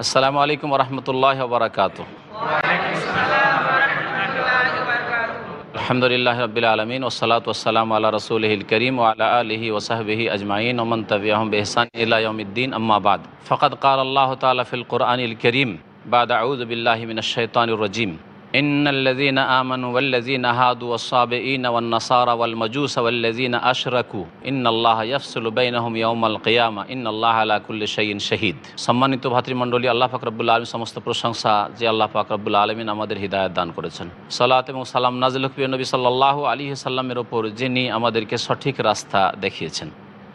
আসসালামু আলাইকুম রহমতুল্লাহ বরাকাত আলহামদুলিল্লাহ রবিল আলমিন ওসলাত ওসালাম আল্লাহ রসুলহিল করিম আলা আলহি ওসাহবিহি আজমাইন ওমন তবিয়াহম বেহসান ইলাউমদ্দিন আম্মাবাদ ফকত কাল আল্লাহ তালা ফিল কোরআন করিম বাদ আউদ বিল্লাহ মিনশান রজিম إن الذين آمنوا والذين هادوا والصابئين والنصارى والمجوس والذين أشركوا إن الله يفصل بينهم يوم القيامة إن الله على كل شيء شهيد সম্মানিত ভাতৃমণ্ডলী, আল্লাহ ফাকরাবুল আলম সমস্ত প্রশংসা যে আল্লাহ ফাকরাবুল আলমিন আমাদের হৃদায়ত দান করেছেন। সালাত এবং সালাম নাজিল হকবি নবী সাল্লাহ আলী সাল্লামের ওপর, যিনি আমাদেরকে সঠিক রাস্তা দেখিয়েছেন।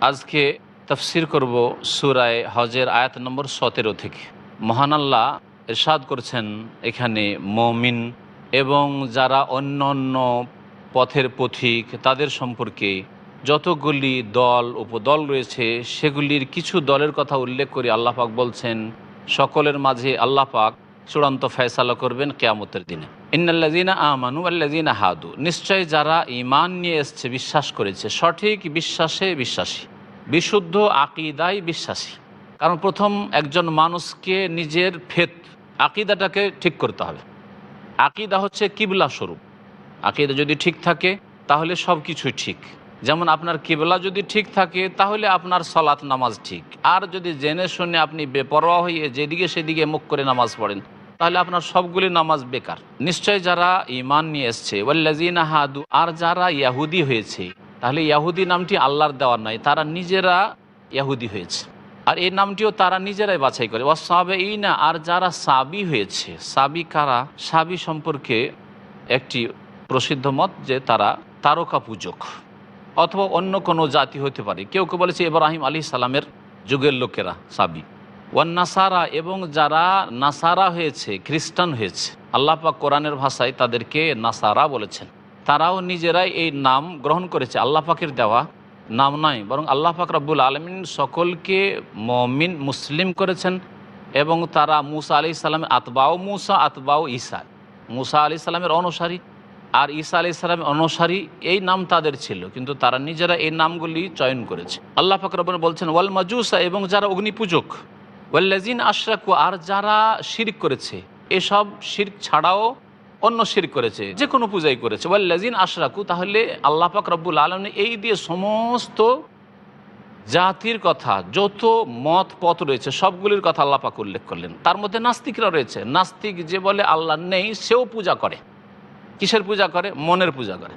আজকে তফসির করব সুরায় হজের আয়াত নম্বর সতেরো থেকে। মহান আল্লাহ এরশাদ করছেন এখানে মমিন এবং যারা অন্য অন্য পথের পথিক, তাদের সম্পর্কে যতগুলি দল, উপদল রয়েছে, সেগুলির কিছু দলের কথা উল্লেখ করে আল্লাহ পাক বলছেন, সকলের মাঝে আল্লাহ পাক চূড়ান্ত ফয়সালা করবেন কেয়ামতের দিনে। ইন্নাল্লাজিনা আমানু আল্লাজিনা হাদু। নিশ্চয় যারা ইমান নিয়ে এসছে, বিশ্বাস করেছে, সঠিক বিশ্বাসে বিশ্বাসী, বিশুদ্ধ আকিদায় বিশ্বাসী। কারণ প্রথম একজন মানুষকে নিজের ফেত আকিদাটাকে ঠিক করতে হবে। আকিদা হচ্ছে কিবলা স্বরূপ। আকিদা যদি ঠিক থাকে, তাহলে সব কিছুই ঠিক। যেমন আপনার কিবলা যদি ঠিক থাকে, তাহলে আপনার সলাৎ নামাজ ঠিক। আর যদি জেনে শুনে আপনি বেপরোয়া হয়ে যেদিকে সেদিকে মুখ করে নামাজ পড়েন, তাহলে আপনার সবগুলি নামাজ বেকার। নিশ্চয় যারা ইমান নিয়ে এসছে হাদু, আর যারা ইয়াহুদি হয়েছে, তাহলে ইয়াহুদি নামটি আল্লাহর দেওয়ার নয়, তারা নিজেরা ইয়াহুদি হয়েছে। আর এই নামটিও তারা নিজেরাই বাছাই করে। ওয়াসাবে এই না আর যারা সাবি হয়েছে, সাবি কারা? সাবি সম্পর্কে একটি প্রসিদ্ধ মত যে তারা তারকা পূজক অথবা অন্য কোনো জাতি হতে পারে। কেউ কেউ বলেছে ইব্রাহিম আলী সালামের যুগের লোকেরা সাবি। ওয়ান নাসারা এবং যারা নাসারা হয়েছে, খ্রিস্টান হয়েছে পাক কোরআনের ভাষায় তাদেরকে নাসারা বলেছেন। তারাও নিজেরাই এই নাম গ্রহণ করেছে। আল্লাহ পাকের দেওয়া নাম নয় বরং আল্লাহ পাক রব্বুল আলমিন সকলকে মমিন, মুসলিম করেছেন এবং তারা মুসা আলি সাল্লামের আতবাও মুসা আতবাও ঈসা। মুসা আলি সাল্লামের অনুসারী আর ঈসা আলি সাল্লামের অনুসারী এই নাম তাদের ছিল, কিন্তু তারা নিজেরা এই নামগুলি চয়ন করেছে। আল্লাহ পাক রব্বুল বলছেন, ওয়াল মাজুসা এবং যারা অগ্নিপূজক ওয়াল্লাজিন আশরাকু আর যারা শিরক করেছে, এসব শির ছাড়াও অন্য শির করেছে, যে কোনো পূজাই করেছে। ওয়াল্লাজিন আশরাকু, তাহলে আল্লাহ পাক রব্বুল আলম এই দিয়ে সমস্ত জাতির কথা, যত মত পথ রয়েছে, সবগুলির কথা আল্লাহ পাক উল্লেখ করলেন। তার মধ্যে নাস্তিকরা রয়েছে। নাস্তিক যে বলে আল্লাহ নেই, সেও পূজা করে। কিসের পূজা করে? মনের পূজা করে।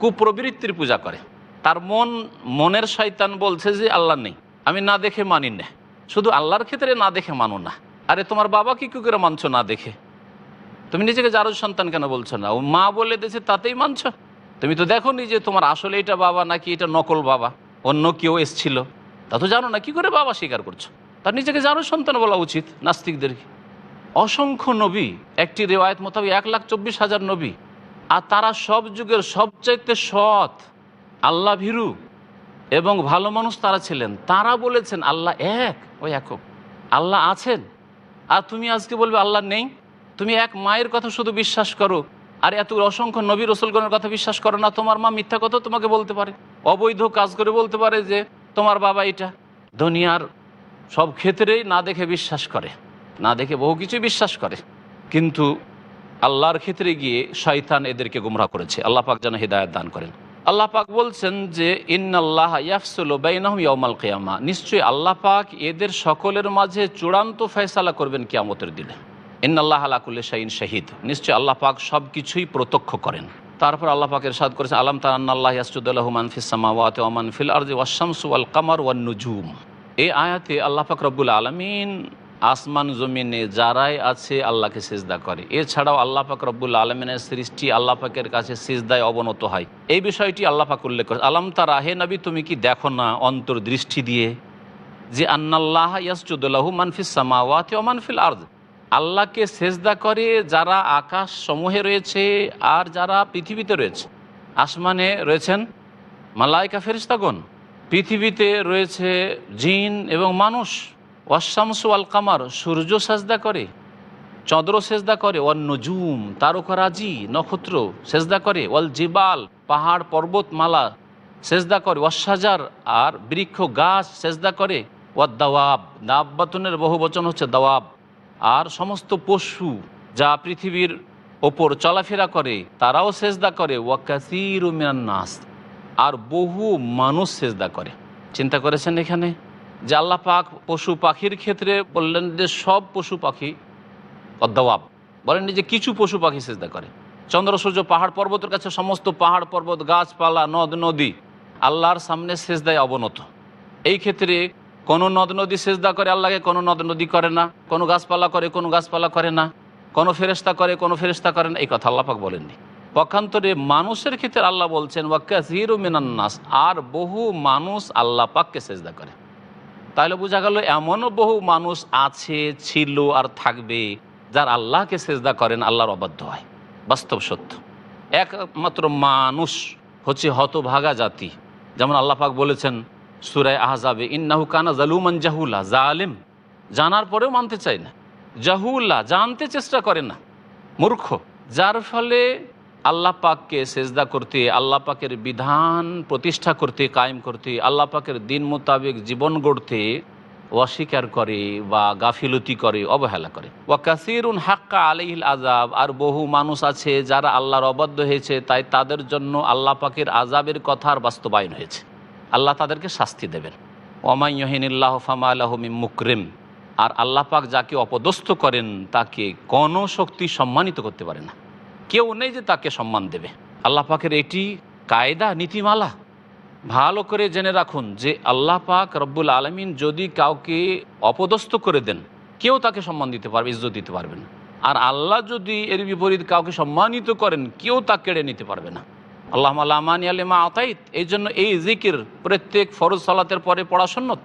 কুপ্রবৃত্তির পূজা করে। তার মন, মনের শয়তান বলছে যে আল্লাহ নেই। আমি না দেখে মানি না। শুধু আল্লাহর ক্ষেত্রে না দেখে মানো না। আরে তোমার বাবা কি করে মানছো না দেখে? তুমি নিজেকে যারো সন্তান কেন বলছো না? ও মা বলে দিয়েছে, তাতেই মানছ? তুমি তো দেখো নি যে তোমার আসলে এটা বাবা নাকি এটা নকল বাবা, অন্য কেউ এসছিল। তা তো জানো না, কি করে বাবা স্বীকার করছ? তার নিজেকে যারো সন্তান বলা উচিত নাস্তিকদেরকে। অসংখ্য নবী, একটি রেওয়ায়ত মোতাবেক এক লাখ চব্বিশ হাজার নবী, আর তারা সব যুগের সবচাইতে সৎ, আল্লাহ ভীরু এবং ভালো মানুষ তারা ছিলেন। তারা বলেছেন, আল্লাহ এক ওই একক। আল্লাহ আছেন। আর তুমি আজকে বলবে, আল্লাহ নেই। তুমি এক মায়ের কথা শুধু বিশ্বাস করো, আর এত অসংখ্য নবী রসুলগণের কথা বিশ্বাস করো না, তোমার মা মিথ্যা কথা তোমাকে বলতে পারে। অবৈধ কাজ করে বলতে পারে যে, তোমার বাবা এটা। দুনিয়ার সব ক্ষেত্রেই না দেখে বিশ্বাস করে, না দেখে বহু কিছুই বিশ্বাস করে। কিন্তু আল্লাহর ক্ষেত্রে গিয়ে শয়তান এদেরকে গুমরা করেছে। আল্লাহ পাক যেন হৃদায়ত দান করেন। আল্লাহ পাক বলছেন যে ইয়াউমাল কিয়ামা। নিশ্চয়ই আল্লাহ পাক এদের সকলের মাঝে চূড়ান্ত ফয়সালা করবেন কিয়ামতের দিনে। ইন্নাল্লাহ আলাকুল্লি শাহিন শাহিদ। নিশ্চয়ই আল্লাহ পাক সব কিছুই প্রত্যক্ষ করেন। তারপর আল্লাহ পাকের সাদ করেছেন, আলম তান্নাল্লাহ ইয়াসুদুল্লাহ মানফিস সামাওয়াত ওয়ামান ফিল আরদি ওয়াশামসু ওয়াল কামার ওয়ান নুজুম। এই আয়াতে আল্লাহ পাক রব্বুল আলমিন আসমান, জমিনে যারাই আছে আল্লাহকে সিজদা করে। এছাড়াও আল্লাহ পাক রব্বুল আলমিনের সৃষ্টি আল্লাহ পাকের কাছে সিজদায় অবনত হয়। এই বিষয়টি আল্লাহ পাক উল্লেখ করে আলম তারা, হে নবী, তুমি কি দেখো না অন্তর্দৃষ্টি দিয়ে যে আন্নাল্লাহ ইয়াসুদুল্লাহু মানফিস সামাওয়াত ও মানফিল আর্দ? আল্লাহকে সেজদা করে যারা আকাশ সমূহে রয়েছে আর যারা পৃথিবীতে রয়েছে। আসমানে রয়েছেন মালাইকা ফেরিস্তাগণ পৃথিবীতে রয়েছে জিন এবং মানুষ। ওয়াশামসু আল কামার সূর্য সেজদা করে, চন্দ্র সেজদা করে ওয়াল নজুম তারকারাজি, নক্ষত্র সেজদা করে ওয়াল জিবাল পাহাড়, পর্বতমালা সেজদা করে ওয়াসাজার আর বৃক্ষ, গাছ সেজদা করে ওয়াদ দাওয়াব দাব্বাতনের বহু বচন হচ্ছে দাওয়াব। আর সমস্ত পশু যা পৃথিবীর ওপর চলাফেরা করে, তারাও সেজদা করে। ওয়াকাসির নাস। আর বহু মানুষ সেজদা করে। চিন্তা করেছেন এখানে? যে আল্লাহ পাক পশু পাখির ক্ষেত্রে বললেন যে সব পশু পাখি অদ্দাওয়াব বলেন যে কিছু পশু পাখি সেজদা করে। চন্দ্র, সূর্য, পাহাড় পর্বতের কাছে সমস্ত পাহাড় পর্বত, গাছপালা, নদ, নদী আল্লাহর সামনে সেজদায় অবনত। এই ক্ষেত্রে কোনো নদ নদী সেজদা করে আল্লাহকে, কোনো নদ নদী করে না, কোনো গাছপালা করে, কোনো গাছপালা করে না, কোনো ফেরেস্তা করে, কোনো ফেরেস্তা করে না, এই কথা আল্লাপাক বলেননি। পক্ষান্তরে মানুষের ক্ষেত্রে আল্লাহ বলছেন ওয়াক্কাসির মিনান্নাস আর বহু মানুষ আল্লাহ পাককে সেজদা করে। তাহলে বোঝা গেল এমনও বহু মানুষ আছে, ছিল আর থাকবে, যার আল্লাহকে সেজদা করেন, আল্লাহর অবাধ্য হয়। বাস্তব সত্য। একমাত্র মানুষ হচ্ছে হতভাগা জাতি। যেমন আল্লাহ পাক বলেছেন সুরায় আহজাবে, ইন্নাহু কানা জালুমান জাহুল্লা জালেম। জানার পরেও মানতে চায় না। জাহুল্লা জানতে চেষ্টা করে না। মূর্খ। যার ফলে আল্লাহ পাককে সেজদা করতে, আল্লাহ পাকের বিধান প্রতিষ্ঠা করতে, কায়েম করতে, আল্লাহ পাকের দিন মোতাবেক জীবন গড়তে অস্বীকার করে বা গাফিলতি করে, অবহেলা করে। ওয়া কাসিরুন হাক্কা আলাইহিল আজাব আর বহু মানুষ আছে যারা আল্লাহর অবাধ্য হয়েছে, তাই তাদের জন্য আল্লাহ পাকের আজাবের কথার বাস্তবায়ন হয়েছে। আল্লাহ তাদেরকে শাস্তি দেবেন। ওমাইহিনিল্লাহ ফামা আলহমি মুকরিম। আর আল্লাহ পাক যাকে অপদস্থ করেন, তাকে কোনো শক্তি সম্মানিত করতে পারে না। কেউ নেই যে তাকে সম্মান দেবে। আল্লাহ পাকের এটি কায়দা, নীতিমালা। ভালো করে জেনে রাখুন যে আল্লাহ পাক রব্বুল আলমিন যদি কাউকে অপদস্থ করে দেন, কেউ তাকে সম্মান দিতে পারবে, ইজ্জত দিতে পারবে না। আর আল্লাহ যদি এর বিপরীত কাউকে সম্মানিত করেন, কেউ তা কেড়ে নিতে পারবে না। আল্লাহ লামানি আলিমা আতাইত। এই জন্য এই জিকির প্রত্যেক ফরজ সালাতের পরে পড়া সন্ন্যত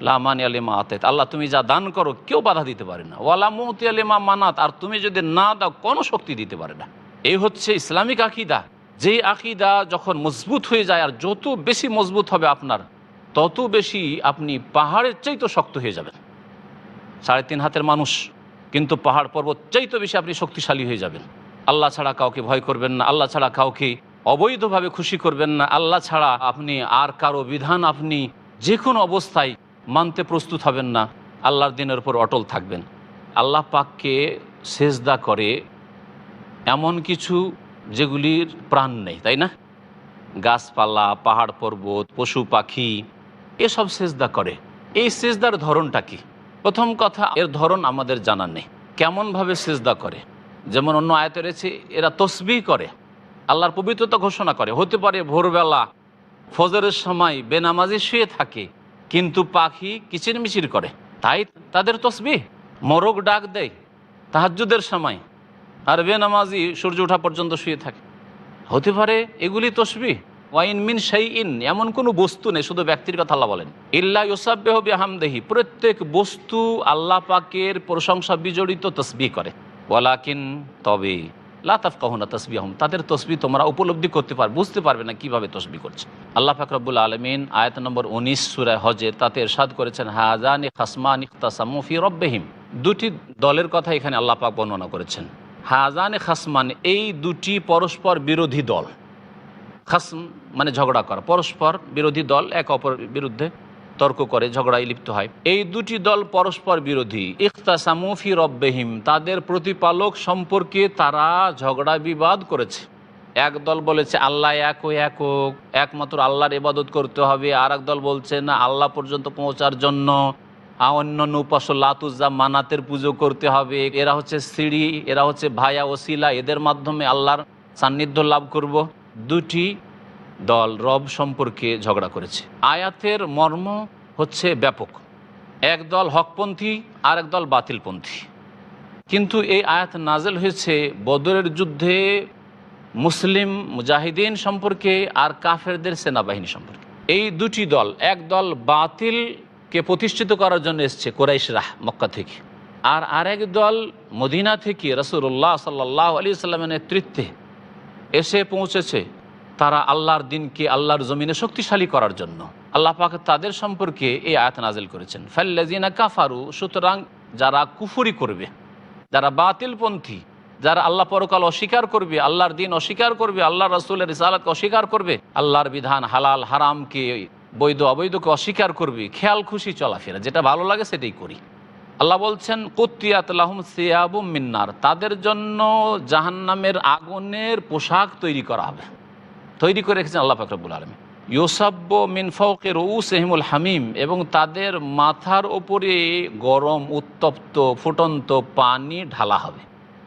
লামানি আলিমা আতাইত। আল্লাহ তুমি যা দান করো, কেউ বাধা দিতে পারে না। ওয়ালা মতি আলিমা মানাত। আর তুমি যদি না দাও, কোনো শক্তি দিতে পারে না। এই হচ্ছে ইসলামিক আকিদা। যেই আকিদা যখন মজবুত হয়ে যায়, আর যত বেশি মজবুত হবে আপনার, তত বেশি আপনি পাহাড়ের চাইতে শক্ত হয়ে যাবেন। সাড়ে তিন হাতের মানুষ, কিন্তু পাহাড় পর্বত চাইতে বেশি আপনি শক্তিশালী হয়ে যাবেন। আল্লাহ ছাড়া কাউকে ভয় করবেন না। আল্লাহ ছাড়া কাউকে অবৈধভাবে খুশি করবেন না। আল্লাহ ছাড়া আপনি আর কারও বিধান আপনি যে কোনো অবস্থায় মানতে প্রস্তুত হবেন না। আল্লাহর দিনের উপর অটল থাকবেন। আল্লাহ পাককে সেজদা করে এমন কিছু যেগুলির প্রাণ নেই, তাই না? গাছপালা, পাহাড় পর্বত, পশু পাখি, এসব সেজদা করে। এই সেজদার ধরনটা কি? প্রথম কথা, এর ধরন আমাদের জানা নেই। কেমনভাবে সেজদা করে? যেমন অন্য আয়তে রয়েছে, এরা তসবি করে। আল্লাহর পবিত্রতা ঘোষণা করে। হতে পারে ভোরবেলা ফজরের সময় বেনামাজি শুয়ে থাকে, কিন্তু পাখি কিচিরমিচির করে। তাই তাদের তসবি মরক ডাক দেয় তাহাজুদের সময়, আর বেনামাজি সূর্য ওঠা পর্যন্ত শুয়ে থাকে। হতে পারে এগুলি তসবি ওয়াইন মিন সেই ইন এমন কোনো বস্তু নেই, শুধু ব্যক্তির কথা আল্লাহ বলেন। ইল্লা ইউসাবেহ বেহামদেহি, প্রত্যেক বস্তু আল্লাহ পাকের প্রশংসা বিজড়িত তসবি করে। ওয়ালাকিন তবে লাতাফ কহনা তসবি আহম তাদের তসবি তোমরা উপলব্ধি করতে পার, বুঝতে পারবে না কীভাবে তসবি করছে। আল্লাহ ফাকরবুল আলমিন আয়াত নম্বর উনিশ সুরায় হজে তাতে এরশাদ করেছেন হাজানি খাসমান ইখতাসামুফি রব্বেহিম। দুটি দলের কথা এখানে আল্লাহ পাক বর্ণনা করেছেন। হাজানে খাসমান, এই দুটি পরস্পর বিরোধী দল। খাসম মানে ঝগড়া করা, পরস্পর বিরোধী দল, এক অপর বিরুদ্ধে তর্ক করে, ঝগড়ায় লিপ্ত হয়। এই দুটি দল পরস্পর বিরোধী। ইখতাসামুফি রব্বেহিম, তাদের প্রতিপালক সম্পর্কে তারা ঝগড়া বিবাদ করেছে। এক দল বলেছে, আল্লাহ এক ও একক একমাত্র আল্লাহর ইবাদত করতে হবে। আর দল বলছে, না, আল্লাহ পর্যন্ত পৌঁছার জন্য অন্য উপাস্য লাতুজা মানাতের পুজো করতে হবে। এরা হচ্ছে সিঁড়ি, এরা হচ্ছে ভায়া ওসিলা। এদের মাধ্যমে আল্লাহর সান্নিধ্য লাভ করব। দুটি দল রব সম্পর্কে ঝগড়া করেছে। আয়াতের মর্ম হচ্ছে ব্যাপক। এক দল হকপন্থী আর এক দল বাতিলপন্থী। কিন্তু এই আয়াত নাজেল হয়েছে বদরের যুদ্ধে মুসলিম মুজাহিদিন সম্পর্কে আর কাফেরদের সেনাবাহিনী সম্পর্কে। এই দুটি দল, এক দল বাতিলকে প্রতিষ্ঠিত করার জন্য এসছে কোরাইশরাহ মক্কা থেকে, আর আরেক দল মদিনা থেকে রসুল্লাহ সাল্লাহ আলী সাল্লামের নেতৃত্বে এসে পৌঁছেছে। তারা আল্লাহর দিনকে আল্লাহর জমিনে শক্তিশালী করার জন্য। আল্লাহ পাক তাদের সম্পর্কে এই আয়াত নাজিল করেছেন। ফাল্লাজিনা কাফারু, সুতরাং যারা কুফুরি করবে, যারা বাতিলপন্থী, যারা আল্লাহ পরকাল অস্বীকার করবে, আল্লাহর দিন অস্বীকার করবে আল্লাহ রসুলের রিসালাতকে অস্বীকার করবে, আল্লাহর বিধান হালাল, হারামকে, বৈধ, অবৈধকে অস্বীকার করবে, খেয়াল, খুশি, চলাফেরা, যেটা ভালো লাগে সেটাই করি। আল্লাহ বলছেন, কুত্তিয়াত লাহুম সিয়াবু মিন্নার, তাদের জন্য জাহান্নামের আগুনের পোশাক তৈরি করা হবে। তৈরি করে রেখেছেন আল্লাহ ফাকরাবুল আলম ইউসাব্য মিনফাউকে রউস এহিমুল হামিম এবং তাদের মাথার ওপরে গরম, উত্তপ্ত, ফুটন্ত পানি ঢালা হবে।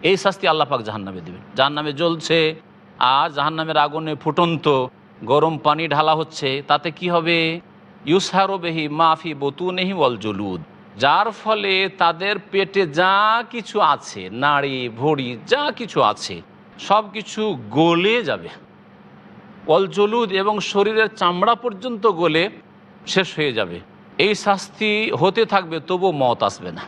এই শাস্তি আল্লাহ পাক জাহান্নামে দেবেন। জাহান্নামে জ্বলছে, আর জাহান্নামের আগুনে ফুটন্ত গরম পানি ঢালা হচ্ছে। তাতে কি হবে? ইউসারো বেহি মাফি বতুনেহি ওয়াল জলুদ। যার ফলে তাদের পেটে যা কিছু আছে, নাড়ি, ভড়ি, যা কিছু আছে সব কিছু গলে যাবে। অলজলুদ এবং শরীরের চামড়া পর্যন্ত গলে শেষ হয়ে যাবে। এই শাস্তি হতে থাকবে তবু মত আসবে না।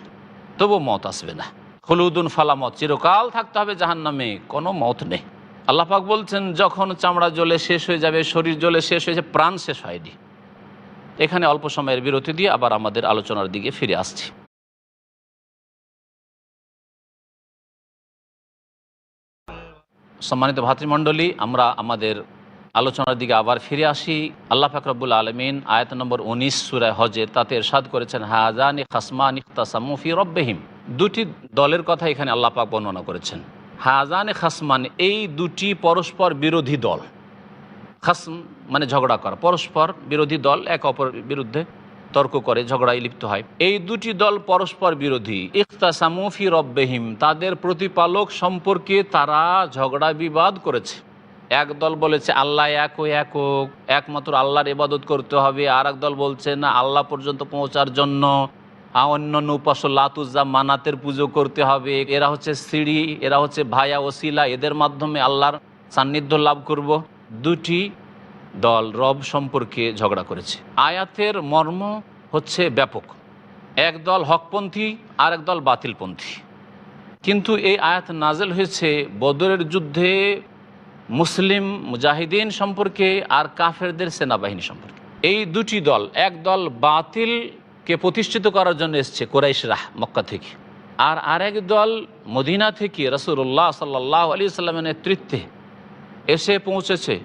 তবু মত আসবে না। হলুদুন ফালামত চিরকাল থাকতে হবে জাহান নামে কোনো মত নেই। আল্লাপাক বলছেন, যখন চামড়া জ্বলে শেষ হয়ে যাবে, শরীর জ্বলে শেষ হয়েছে প্রাণ শেষ হয়নি। এখানে অল্প সময়ের বিরতি দিয়ে আবার আমাদের আলোচনার দিকে ফিরে আসছি। সম্মানিত ভাতৃমণ্ডলী, আমরা আমাদের আলোচনার দিকে আবার ফিরে আসি। আল্লাহ ফাকরাবুল আলমিন আয়ত নম্বর উনিশ সুরায় হজের তাতে এরশাদ করেছেন হাজানি খাসমান ইখতাসামুফি রব্বেহিম। দুটি দলের কথা এখানে আল্লাহ পাক বর্ণনা করেছেন। হাজানে খাসমান এই দুটি পরস্পর বিরোধী দল। খাসম মানে ঝগড়া করা। পরস্পর বিরোধী দল এক অপর বিরুদ্ধে তর্ক করে, ঝগড়ায় লিপ্ত হয়। এই দুটি দল পরস্পর বিরোধী। ইখতাসামুফি রব্বেহিম তাদের প্রতিপালক সম্পর্কে তারা ঝগড়া বিবাদ করেছে। এক দল বলেছে আল্লাহ এক ও একক একমাত্র আল্লাহর ইবাদত করতে হবে, আর দল বলছে না, আল্লাহ পর্যন্ত পৌঁছার জন্য অন্য অন্য উপাস্য লাতুজা মানাতের পুজো করতে হবে। এরা হচ্ছে সিঁড়ি, এরা হচ্ছে ভায়া ওসিলা, এদের মাধ্যমে আল্লাহর সান্নিধ্য লাভ করব। দুটি দল রব সম্পর্কে ঝগড়া করেছে। আয়াতের মর্ম হচ্ছে ব্যাপক। এক দল হকপন্থী, আর এক দল বাতিলপন্থী। কিন্তু এই আয়াত নাজেল হয়েছে বদরের যুদ্ধে মুসলিম মুজাহিদিন সম্পর্কে আর কাফেরদের সেনাবাহিনী সম্পর্কে। এই দুটি দল, এক দল বাতিলকে প্রতিষ্ঠিত করার জন্য এসছে কোরাইশরাহ মক্কা থেকে। আর আরেক দল মদিনা থেকে রসুল্লাহ সাল্লাহ আলী সাল্লামের নেতৃত্বে এসে পৌঁছেছে।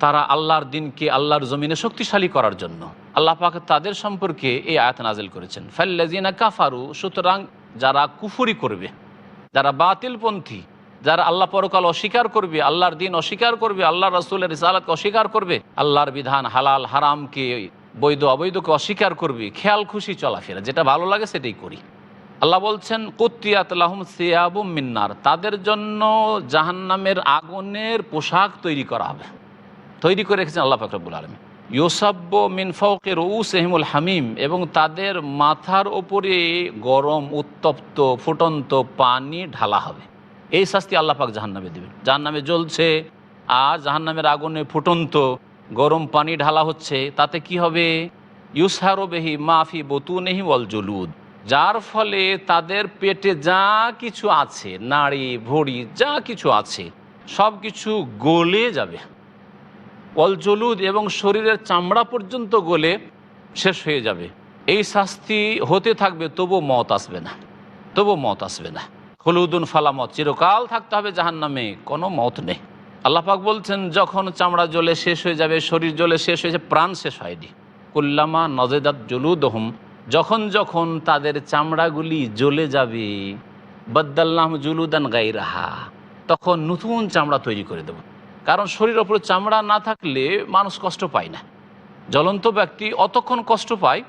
তারা আল্লাহর দিনকে আল্লাহর জমিনে শক্তিশালী করার জন্য। আল্লাহ পাক তাদের সম্পর্কে এই আয়াত নাজিল করেছেন। ফাল্লাজিনা কাফারু, সুতরাং যারা কুফুরি করবে, যারা বাতিলপন্থী যারা আল্লাহ পরকাল অস্বীকার করবে, আল্লাহর দিন অস্বীকার করবে, আল্লাহ রসুলের রিসালাতকে অস্বীকার করবে, আল্লাহর বিধান হালাল, হারামকে, বৈধ, অবৈধকে অস্বীকার করবে, খেয়াল, খুশি, চলাফেরা, যেটা ভালো লাগে সেটাই করি। আল্লাহ বলছেন, কুত্তিয়াত লাহুম সিয়াবু মিন্নার, তাদের জন্য জাহান্নামের আগুনের পোশাক তৈরি করা হবে। তৈরি করে রেখেছেন আল্লাহ ফাকরাবুল আলম ইউসাব্য মিনফাউকে রউস এহিমুল হামিম, এবং তাদের মাথার ওপরে গরম, উত্তপ্ত, ফুটন্ত পানি ঢালা হবে। এই শাস্তি আল্লাহ পাক জাহান্নামে দেবেন। জাহান্নামে জ্বলছে, আর জাহান্নামের আগুনে ফুটন্ত, গরম পানি ঢালা হচ্ছে, তাতে কি হবে? ইউসারো বেহি মাফি বতুনেহি ওয়াল জলুদ। যার ফলে তাদের পেটে যা কিছু আছে, নাড়ি, ভড়ি, যা কিছু আছে সব কিছু গলে যাবে। অলজলুদ এবং শরীরের চামড়া পর্যন্ত গলে শেষ হয়ে যাবে। এই শাস্তি হতে থাকবে তবু মত আসবে না। তবু মত আসবে না। হলুদুন ফালামত চিরকাল থাকতে হবে জাহান নামে কোনো মত নেই। আল্লাপাক বলছেন, যখন চামড়া জ্বলে শেষ হয়ে যাবে, শরীর জ্বলে শেষ হয়েছে প্রাণ শেষ হয়নি। কুল্লামা নজেদাত জলুদহম, যখন যখন তাদের চামড়াগুলি জ্বলে যাবে বদ্দাল্লাম জুলুদান গাই রাহা তখন নতুন চামড়া তৈরি করে দেব। কারণ শরীর ওপরে চামড়া না থাকলে মানুষ কষ্ট পায় না। জ্বলন্ত ব্যক্তি অতক্ষণ কষ্ট পায়,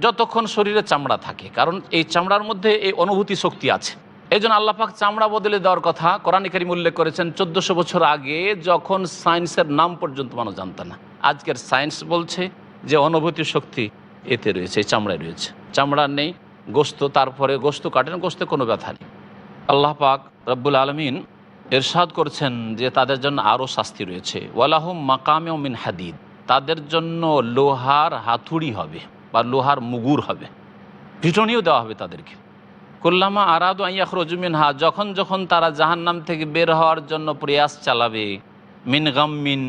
যতক্ষণ শরীরে চামড়া থাকে। কারণ এই চামড়ার মধ্যে এই অনুভূতি শক্তি আছে। এই জন্য আল্লাপাক চামড়া বদলে দেওয়ার কথা কোরআনিকারী উল্লেখ করেছেন, চোদ্দশো বছর আগে যখন সায়েন্সের নাম পর্যন্ত মানুষ জানত না। আজকের সায়েন্স বলছে যে অনুভূতি শক্তি এতে রয়েছে, এই চামড়ায় রয়েছে। চামড়া নেই, গোস্ত, তারপরে গোস্ত কাটেন গোস্তে কোনো ব্যথা নেই। আল্লাহ পাক রব্বুল আলমিন এরশাদ করছেন যে তাদের জন্য আরও শাস্তি রয়েছে। ওয়ালাহুম মাকামে মিন হাদিদ। তাদের জন্য লোহার হাতুড়ি হবে বা লোহার মুগুর হবে। পিটনিও দেওয়া হবে তাদেরকে। কুল্লামা আরাদু আইয়াখ রজুমিন হা যখন যখন তারা জাহান্নাম থেকে বের হওয়ার জন্য প্রয়াস চালাবে, মিন গাম্মিন,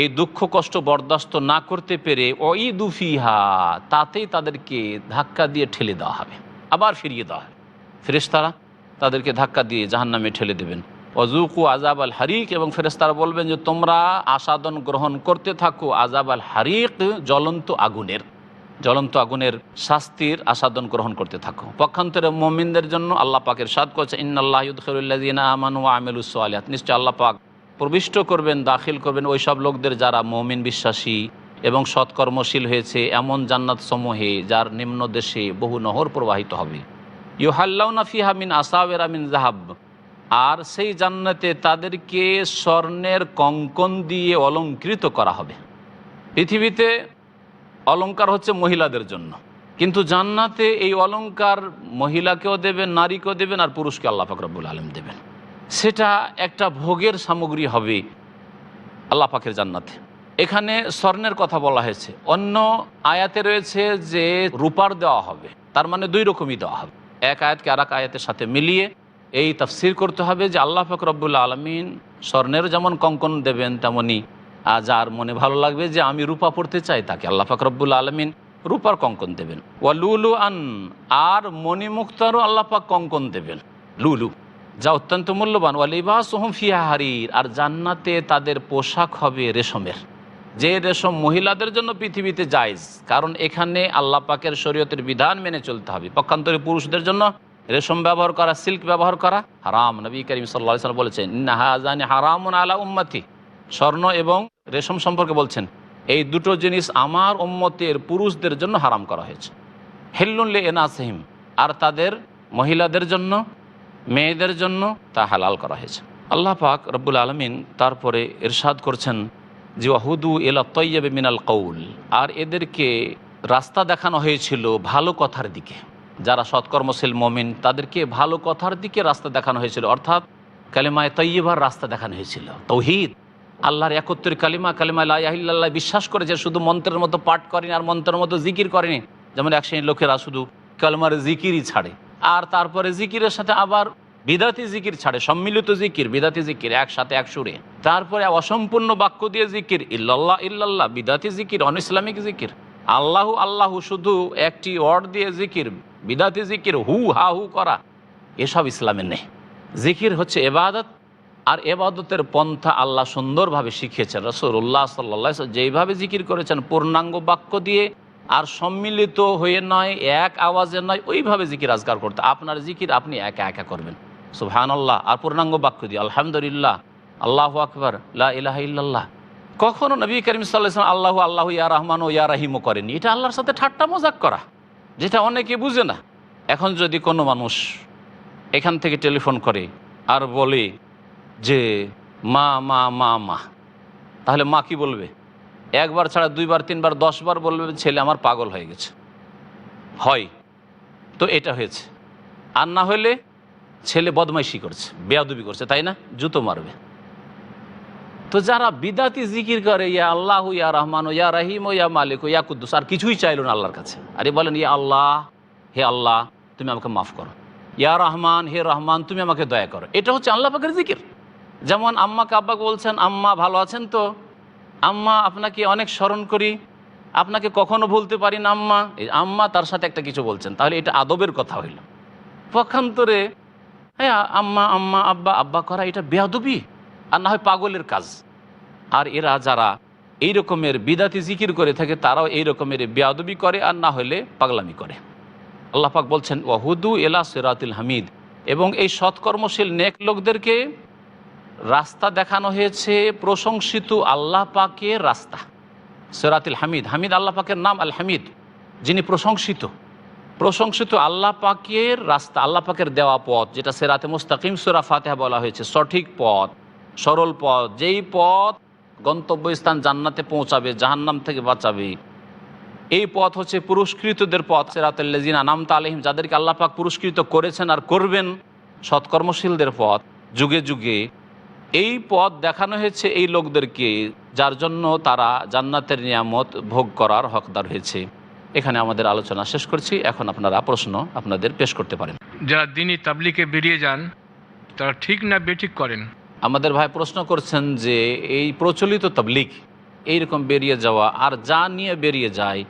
এই দুঃখ কষ্ট বরদাস্ত না করতে পেরে ওই দুফিহা তাতেই তাদেরকে ধাক্কা দিয়ে ঠেলে দেওয়া হবে, আবার ফিরিয়ে দেওয়া হবে। ফেরেশতারা তাদেরকে ধাক্কা দিয়ে জাহান্নামে ঠেলে দেবেন। অজুকু আজাব আল হারিক, এবং ফেরেস্তারা বলবেন যে, তোমরা আসাদন গ্রহণ করতে থাকো আজাব আল হারিক জ্বলন্ত আগুনের। জ্বলন্ত আগুনের শাস্তির আসাদন গ্রহণ করতে থাকো। পক্ষান্তরে মমিনদের জন্য আল্লাহ পাকের সাদ করছে ইন্নআল্লাহদিনা আমান নিশ্চয় আল্লাহ পাক প্রবিষ্ট করবেন, দাখিল করবেন ওই সব লোকদের যারা মমিন বিশ্বাসী এবং সৎকর্মশীল হয়েছে এমন জান্নাত সমূহে যার নিম্ন দেশে বহু নহর প্রবাহিত হবে। ইউহাল্লাউনা ফিহা মিন আসাবের আমিন জাহাব আর সেই জান্নাতে তাদেরকে স্বর্ণের কঙ্কন দিয়ে অলঙ্কৃত করা হবে। পৃথিবীতে অলঙ্কার হচ্ছে মহিলাদের জন্য। কিন্তু জান্নাতে এই অলঙ্কার মহিলাকেও দেবেন, নারীকেও দেবেন আর পুরুষকে আল্লাহ ফাকরাবুল আলম দেবেন। সেটা একটা ভোগের সামগ্রী হবে আল্লাহ পাকের জান্নাতে। এখানে স্বর্ণের কথা বলা হয়েছে। অন্য আয়াতে রয়েছে যে রূপার দেওয়া হবে, তার মানে দুই রকমই দেওয়া হবে। এক আয়াতকে আর এক আয়াতের সাথে মিলিয়ে এই তাফসির করতে হবে যে আল্লাহ ফকরবুল্লা আলমিন স্বর্ণের যেমন কঙ্কন দেবেন তেমনই যার মনে ভালো লাগবে যে আমি রূপা পড়তে চাই তাকে আল্লাহ ফকরবুল্লা আলমিন রূপার কঙ্কন দেবেন। ওয়া লুলু আন আর মণিমুক্তারও আল্লাহ পাক কঙ্কন দেবেন। লুলু, যা অত্যন্ত মূল্যবান। ওয়ালিবাস ওহম ফিয়া হারির, আর জান্নাতে তাদের পোশাক হবে রেশমের। যে রেশম মহিলাদের জন্য পৃথিবীতে জায়জ, কারণ এখানে আল্লাহ পাকের শরীয়তের বিধান মেনে চলতে হবে। পক্ষান্তরে পুরুষদের জন্য রেশম ব্যবহার করা, সিল্ক ব্যবহার করা হারাম। নবী করিম সাল্লা বলেছেন নাহাজানি হারামুন আলা উম্মতি। স্বর্ণ এবং রেশম সম্পর্কে বলছেন, এই দুটো জিনিস আমার উম্মতের পুরুষদের জন্য হারাম করা হয়েছে। হেল্লুল্লে এনাসহিম, আর তাদের মহিলাদের জন্য, মেয়েদের জন্য তা হালাল করা হয়েছে। আল্লাহ পাক রব্বুল আলমিন তারপরে ইরশাদ করছেন, যে ওয়াহুদু এলা তৈয়বে মিনাল কৌল আর এদেরকে রাস্তা দেখানো হয়েছিল ভালো কথার দিকে। যারা সৎকর্মশীল মমিন, তাদেরকে ভালো কথার দিকে রাস্তা দেখানো হয়েছিল। অর্থাৎ কালিমায় তৈয়বার রাস্তা দেখানো হয়েছিল। তৌহিদ আল্লাহর একত্রের কালিমা কালিমা লাহিল্লাহ বিশ্বাস করে যে শুধু মন্ত্রের মতো পাঠ করেনি আর মন্ত্রের মতো জিকির করেনি। যেমন এক শ্রেণির লোকেরা শুধু কালমার জিকিরই ছাড়ে। আর তারপরে জিকিরের সাথে আবার বিদাতি জিকির ছাড়ে, সম্মিলিত জিকির, বিদাতি জিকির, একসাথে এক সুরে। তারপরে অসম্পূর্ণ বাক্য দিয়ে জিকির, ইল্লাল্লাহ ইল্লাল্লাহ, বিদাতি জিকির অন ইসলামিক জিকির। আল্লাহু আল্লাহু শুধু একটি ওয়ার্ড দিয়ে জিকির, বিদাতি জিকির, হু, হা, হু করা। এসব ইসলামের নেই। জিকির হচ্ছে এবাদত আর এবাদতের পন্থা আল্লাহ সুন্দরভাবে শিখিয়েছেন। রসুল্লাহ সাল্লা যেইভাবে জিকির করেছেন, পূর্ণাঙ্গ বাক্য দিয়ে, আর সম্মিলিত হয়ে নয়, এক আওয়াজে নয়, ওইভাবে জিকির আজগার করতে। আপনার জিকির আপনি একা একা করবেন। সুহান আল্লাহ আর পূর্ণাঙ্গ বাক্য দিয়ে, আলহামদুলিল্লাহ, আল্লাহ আকবর, লা ইলাহা ইল্লাল্লাহ। কখনো নবী করিম সাল্লাহ আল্লাহ আল্লাহ, ইয়া রহমান ও ইয়া রাহিমও করেনি এটা আল্লাহর সাথে ঠাট্টা মজাক করা, যেটা অনেকে বুঝে না। এখন যদি কোনো মানুষ এখান থেকে টেলিফোন করে আর বলে যে মা মা মা মা। তাহলে মা কি বলবে? একবার ছাড়া দুইবার, তিনবার, দশবার বলবে, ছেলে আমার পাগল হয়ে গেছে। হয়। তো এটা হয়েছে। আর না হলে ছেলে বদমাইশি করছে, বেয়াদুবি করছে, তাই না? জুতো মারবে। তো যারা বিদাতি জিকির করে, ইয়া আল্লাহ, ইয়া রহমান, ইয়া রাহিম, ইয়া মালিক, ইয়া কুদ্দুস, আর কিছুই চাইল না আল্লাহর কাছে। আরে বলেন, ইয়া আল্লাহ, হে আল্লাহ, তুমি আমাকে মাফ করো। ইয়া রহমান, হে রহমান, তুমি আমাকে দয়া করো। এটা হচ্ছে আল্লাহ পাকের জিকির। যেমন আম্মাকে আব্বাকে বলছেন, আম্মা ভালো আছেন তো? আম্মা, আপনাকে অনেক স্মরণ করি। আপনাকে কখনো ভুলতে পারি না, আম্মা। এই আম্মা তার সাথে একটা কিছু বলছেন, তাহলে এটা আদবের কথা হইল। পক্ষান্তরে হ্যাঁ আম্মা আম্মা, আব্বা আব্বা করা এটা বেয়াদবি, আর না হয় পাগলের কাজ। আর এরা যারা এই রকমের বিদাতি জিকির করে থাকে, তারাও এই রকমের বেয়াদবি করে, আর না হলে পাগলামি করে। আল্লাহ পাক বলছেন ওয়াহুদু এলা সিরাতুল হামিদ। এবং এই সৎকর্মশীল নেক লোকদেরকে রাস্তা দেখানো হয়েছে প্রশংসিত আল্লাহ পাকের রাস্তা। সেরাতিল হামিদ। হামিদ আল্লাহ পাকের নাম আল হামিদ, যিনি প্রশংসিত। প্রশংসিত আল্লাহ পাকের রাস্তা, আল্লাহ পাকের দেওয়া পথ, যেটা সেরাতে মুস্তাকিম সুরা ফাতেহা বলা হয়েছে। সঠিক পথ, সরল পথ, যেই পথ গন্তব্যস্থান জান্নাতে পৌঁছাবে, জাহান্নাম থেকে বাঁচাবে। এই পথ হচ্ছে পুরস্কৃতদের পথ। সেরাতুল্লাজিনা নাম তালিম যাদেরকে আল্লাহ পাক পুরস্কৃত করেছেন আর করবেন, সৎকর্মশীলদের পথ। যুগে যুগে এই পথ দেখানো হয়েছে এই লোকদেরকে যার জন্য তারা জান্নাতের নিয়ামত ভোগ করার হকদার হয়েছে। এখানে আমাদের আলোচনা শেষ করছি। এখন আপনারা প্রশ্ন আপনাদের পেশ করতে পারেন। যারা দিনই তাবলিকে বেরিয়ে যান তারা ঠিক না বেঠিক করেন। আমাদের ভাই প্রশ্ন করছেন যে এই প্রচলিত তবলিগ এইরকম বেরিয়ে যাওয়া আর যা নিয়ে বেরিয়ে যায়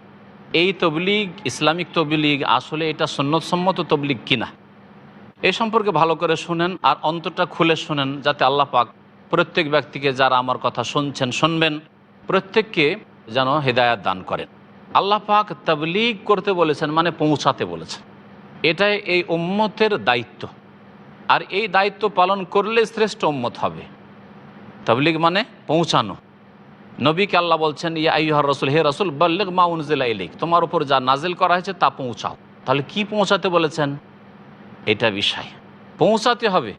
এই তবলিগ ইসলামিক তবলিগ আসলে এটা সন্ন্যতসম্মত তবলিগ কিনা? এই সম্পর্কে ভালো করে শুনেন আর অন্তরটা খুলে শুনেন যাতে আল্লাহ পাক প্রত্যেক ব্যক্তিকে যারা আমার কথা শুনছেন, শুনবেন, প্রত্যেককে যেন হেদায়াত দান করেন। আল্লাহ পাক তাবলিগ করতে বলেছেন মানে পৌঁছাতে বলেছেন। এটাই এই উম্মতের দায়িত্ব। আর এই দায়িত্ব পালন করলে শ্রেষ্ঠ উম্মত হবে। তাবলিগ মানে পৌঁছানো। নবীকে আল্লাহ বলছেন, ইয়া আইহার রসুল, হে রসুল, বল্লেগ মা ইলিক তোমার উপর যা নাজিল করা হয়েছে তা পৌঁছাও। তাহলে কি পৌঁছাতে বলেছেন? এটা বিষয়। পৌঁছাতে হবে।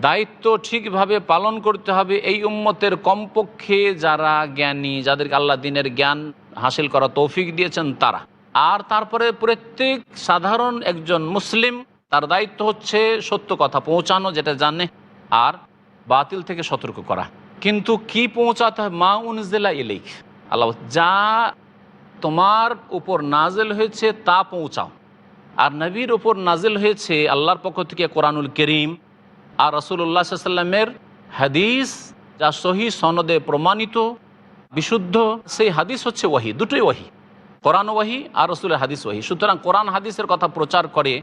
দায়িত্ব ঠিকভাবে পালন করতে হবে এই উম্মতের কমপক্ষে যারা জ্ঞানী, যাদেরকে আল্লাহ দিনের জ্ঞান হাসিল করা তৌফিক দিয়েছেন তারা। আর তারপরে প্রত্যেক সাধারণ একজন মুসলিম, তার দায়িত্ব হচ্ছে সত্য কথা পৌঁছানো, যেটা জানে, আর বাতিল থেকে সতর্ক করা। কিন্তু কি পৌঁছাতে হয় মা উনজেলা ইলেক আল্লাহ যা তোমার উপর নাজেল হয়েছে তা পৌঁছাও। আর নবীর ওপর নাজিল হয়েছে আল্লাহর পক্ষ থেকে কোরআনুল করিম। আর রসুল্লাহ সাল্লামের হাদিস, যা সহি সনদে প্রমাণিত, বিশুদ্ধ, সেই হাদিস হচ্ছে ওয়াহি, দুটোই ওয়াহি। কোরআন ওয়াহি আর রসুলের হাদিস ওয়াহি। সুতরাং কোরআন হাদিসের কথা প্রচার করে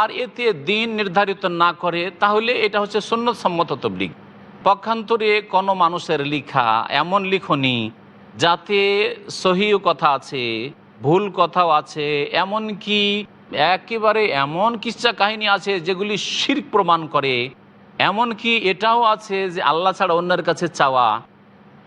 আর এতে দিন নির্ধারিত না করে, তাহলে এটা হচ্ছে সুন্নত সম্মত তবলিগ। পক্ষান্তরে কোনো মানুষের লিখা এমন লিখনি যাতে সহিও কথা আছে, ভুল কথাও আছে এমন কি একেবারে এমন কিচ্ছা কাহিনী আছে যেগুলি শির্ক প্রমাণ করে এমন কি এটাও আছে যে আল্লাহ ছাড়া অন্যের কাছে চাওয়া।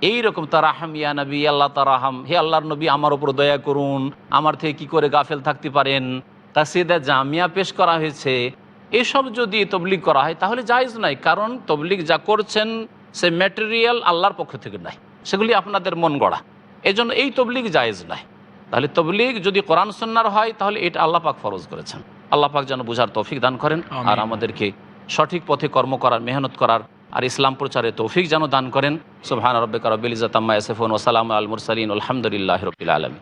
এই রকম তারাহাম, ইয়া নবী, আল্লাহ তারাহাম, হে আল্লাহর নবী, আমার উপর দয়া করুন, আমার থেকে কি করে গাফেল থাকতে পারেন? তা সেদা জামিয়া পেশ করা হয়েছে। এসব যদি তবলিগ করা হয়, তাহলে জায়জ নাই কারণ তবলিগ যা করছেন, সে ম্যাটেরিয়াল আল্লাহর পক্ষ থেকে নাই। সেগুলি আপনাদের মন গড়া। এজন্য এই তবলিগ জায়েজ নাই তাহলে তবলিগ যদি কোরআন সন্ন্যার হয় তাহলে এটা আল্লাহ পাক ফরজ করেছেন। আল্লাহ পাক যেন বুঝার তৌফিক দান করেন আর আমাদেরকে সঠিক পথে কর্ম করার মেহনত করার আর ইসলাম প্রচারে তৌফিক যেন দান করেন। সুবহান রব্বিকা রব্বিল ইজ্জাতি আম্মা ইয়াসিফুন ওয়া সালামু আল মুরসালিন আলহামদুলিল্লাহি রাব্বিল আলামিন।